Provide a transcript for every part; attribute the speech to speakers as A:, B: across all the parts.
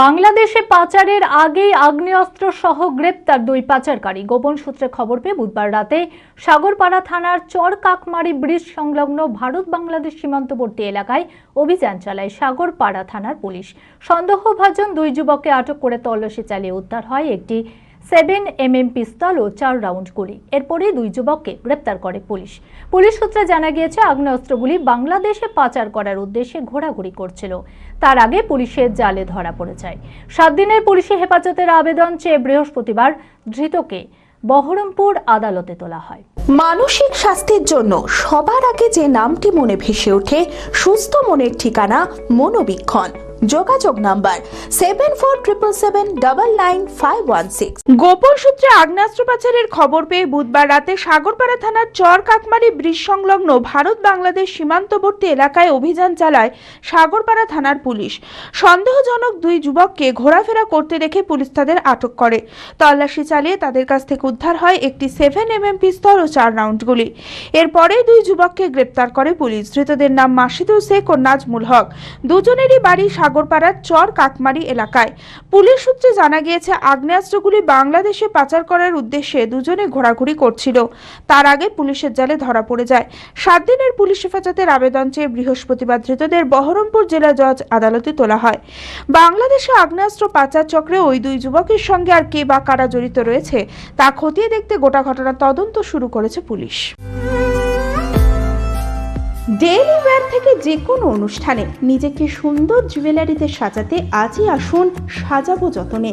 A: বাংলাদেশে পাচারের আগেই আগ্নেয়াস্ত্র সহ গ্রেপ্তার দুই পাচারকারী। গোপন সূত্রে খবর পেয়ে বুধবার রাতে সাগরপাড়া থানার চর কাকমারি ব্রিজ সংলগ্ন ভারত বাংলাদেশ সীমান্তবর্তী এলাকায় অভিযান চালায় সাগরপাড়া থানার পুলিশ। সন্দেহভাজন দুই যুবককে আটক করে তল্লাশি চালিয়ে উদ্ধার হয় একটি সেভেন এমএম পিস্তল ও চার রাউন্ড গুলি। এরপরেই দুই যুবককে গ্রেপ্তার করে পুলিশ। পুলিশ সূত্রে জানা গিয়েছে, আগ্নেয়াস্ত্রগুলি বাংলাদেশে পাচার করার উদ্দেশ্যে ঘোরাঘুরি করছিল। তার আগে পুলিশের জালে ধরা পড়ে যায়। সাত দিনের পুলিশি হেফাজতের আবেদন চেয়ে বৃহস্পতিবার ধৃতকে বহরমপুর আদালতে তোলা হয়।
B: মানসিক স্বাস্থ্যের জন্য সবার আগে যে নামটি মনে ভেসে ওঠে, সুস্থ মনের ঠিকানা মনোবীক্ষণ। যোগাযোগ number seven four triple seven double nine five one six
C: গোপন সূত্রে আগ্নেয়াস্ত্র পাচারের খবর পেয়ে বুধবার রাতে সাগরপাড়া থানার চর কাকমারি ব্রিজ সংলগ্ন ভারত বাংলাদেশ সীমান্তবর্তী এলাকায় অভিযান চালায় সাগরপাড়া থানার পুলিশ। সন্দেহজনক দুই যুবককে ঘোরাফেরা করতে দেখে পুলিশ তাদের আটক করে। তল্লাশি চালিয়ে তাদের কাছ থেকে উদ্ধার হয় একটি সেভেন এমএম পিস্তল ও চার রাউন্ড গুলি এরপরে দুই যুবককে গ্রেপ্তার করে পুলিশ। ধৃতদের নাম মাসিদুল শেখ ও নাজমুল হক। দুজনেরই বাড়ি সাগরপাড়ার চর কাকমারি এলাকায়। পুলিশ সূত্রে জানা গিয়েছে, আগ্নেয়াস্ত্রগুলি বাংলাদেশে পাচার করার উদ্দেশ্যে দুজনে ঘোরাঘুরি করছিল। তার আগে পুলিশের জালে ধরা পড়ে যায়। সাত দিনের পুলিশ হেফাজতের আবেদন চেয়ে বৃহস্পতিবার ধৃতদের বহরমপুর জেলা জজ আদালতে তোলা হয়। বাংলাদেশে আগ্নেয়াস্ত্র পাচার চক্রে ওই দুই যুবকের সঙ্গে আর কে বা কারা জড়িত রয়েছে, তা খতিয়ে দেখতে গোটা ঘটনার তদন্ত শুরু করেছে পুলিশ। ডেইলি ওয়্যার থেকে যে কোনো অনুষ্ঠানে নিজেকে সুন্দর জুয়েলারিতে সাজাতে আজই আসুন সাজাবো যতনে।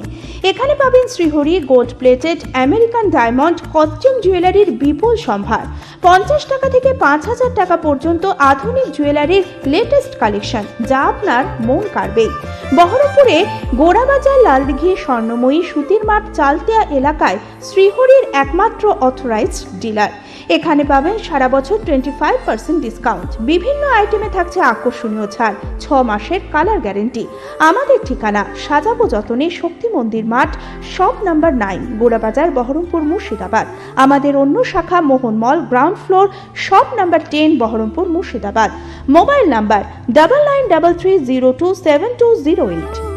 C: এখানে পাবেন Shrihari gold plated American diamond costume জুয়েলারির বিপুল সম্ভার। পঞ্চাশ টাকা থেকে পাঁচ হাজার টাকা পর্যন্ত আধুনিক জুয়েলারির লেটেস্ট কালেকশন যা আপনার মন কাড়বেই বহরমপুরে গোড়াবাজার লালদিঘি স্বর্ণময়ী সুতির মাঠ চালতিয়া এলাকায় শ্রীহরির একমাত্র অথরাইজড ডিলার এখানে পাবেন সারা বছর টোয়েন্টি ফাইভ পার্সেন্ট ডিসকাউন্ট বিভিন্ন আইটেমে থাকছে আকর্ষণীয় ছাড়, ছ মাসের কালার গ্যারেন্টি। আমাদের ঠিকানা সাজাবো যতনে শক্তি মন্দির মাঠ, shop number nine, Gorabazar Baharampur Murshidabad. আমাদের অন্য শাখা Mohan mall, ground floor, shop number ten, Baharampur Murshidabad. Mobile number double nine double three zero two seven two zero eight.